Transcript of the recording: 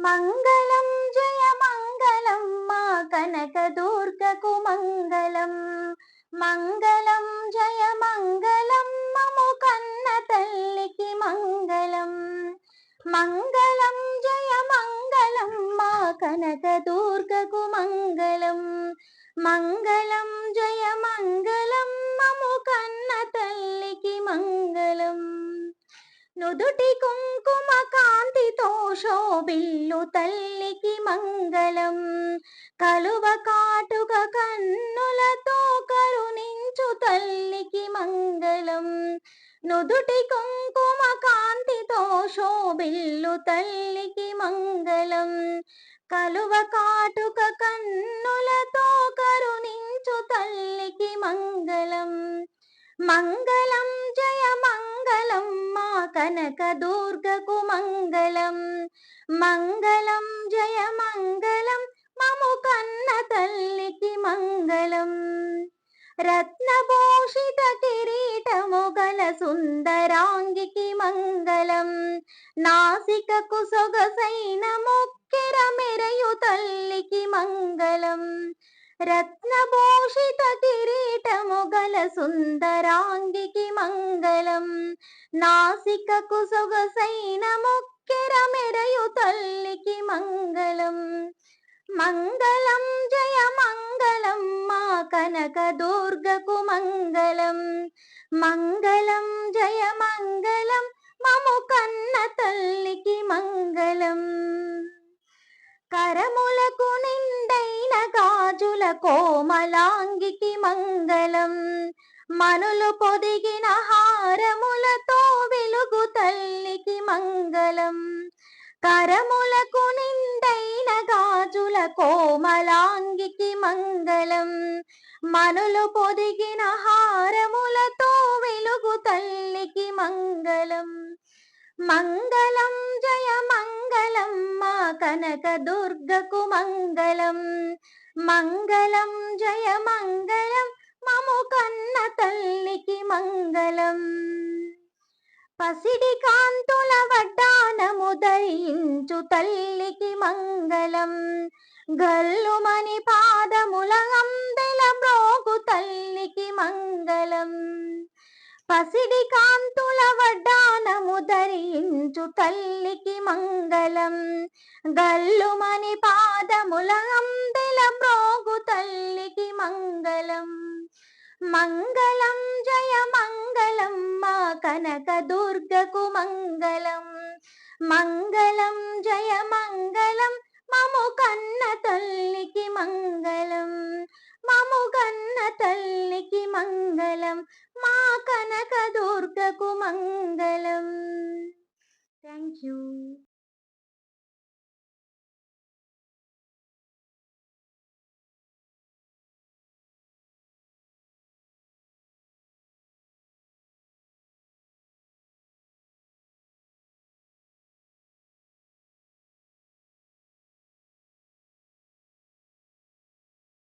మంగళం జయ మంగళం మా కనక దుర్గకు మంగళం. మంగళం జయ మంగళం మము కన్న తల్లికి మంగళం. మంగళం జయ మంగళం మా కనక దుర్గకు మంగళం. మంగళం నుదుటి కుంకుమ కాంతితో శోభిల్లు తల్లికి మంగళం. కలువ కాటుక కన్నులతో కరుణించు తల్లికి మంగళం. నుదుటి కుంకుమ కాంతితో శోభిల్లు తల్లికి మంగళం. కలువ కాటుక కన్నులతో కరుణించు తల్లికి మంగళం. మంగళం జయ మా కనక దుర్గకు మంగళం. మంగళం జయ మంగళం మము కన్న తల్లికి మంగళం. రత్నభూషిత కిరీటము గల సుందరాంగికి మంగళం. నాసికకు సొగసైన ముక్కెర మెరయు తల్లికి మంగళం. రత్నభూషిత కిరీటము గల సుందరాంగికి మంగళం. నాసికకు సొగసైన ముక్కెర మెరయు తల్లికి మంగళం. మంగళం జయ మంగళం మా కనక దుర్గకు మంగళం. మంగళం జయ మంగళం మము కన్న తల్లికి మంగళం. కరములకు కోమలాంగికి మంగళం. మనులు పొదిగిన హారములతో వెలుగు తల్లికి మంగళం. కరములకు నిండైన గాజుల కోమలాంగికి మంగళం. మనులు పొదిగిన హార కనక దుర్గకు మంగళం. మంగళం జయ మంగళం మము కన్న తల్లికి మంగళం. పసిడి కాంతుల వడ్డానము ధరించు తల్లికి మంగళం. గల్లుమని పాదముల అందెల బ్రోగు తల్లికి మంగళం. పసిడి కాంతు ధరించు తల్లికి మంగళం. గల్లుమని పాదముల అందెల ప్రోగు తల్లికి మంగళం. మంగళం జయ మంగళం మా కనక దుర్గకు మంగళం. మంగళం జయ మంగళం మము కన్న తల్లికి మంగళం. మము కన్న తల్లికి మంగళం మా కనక దుర్గకు మంగళం. Thank you.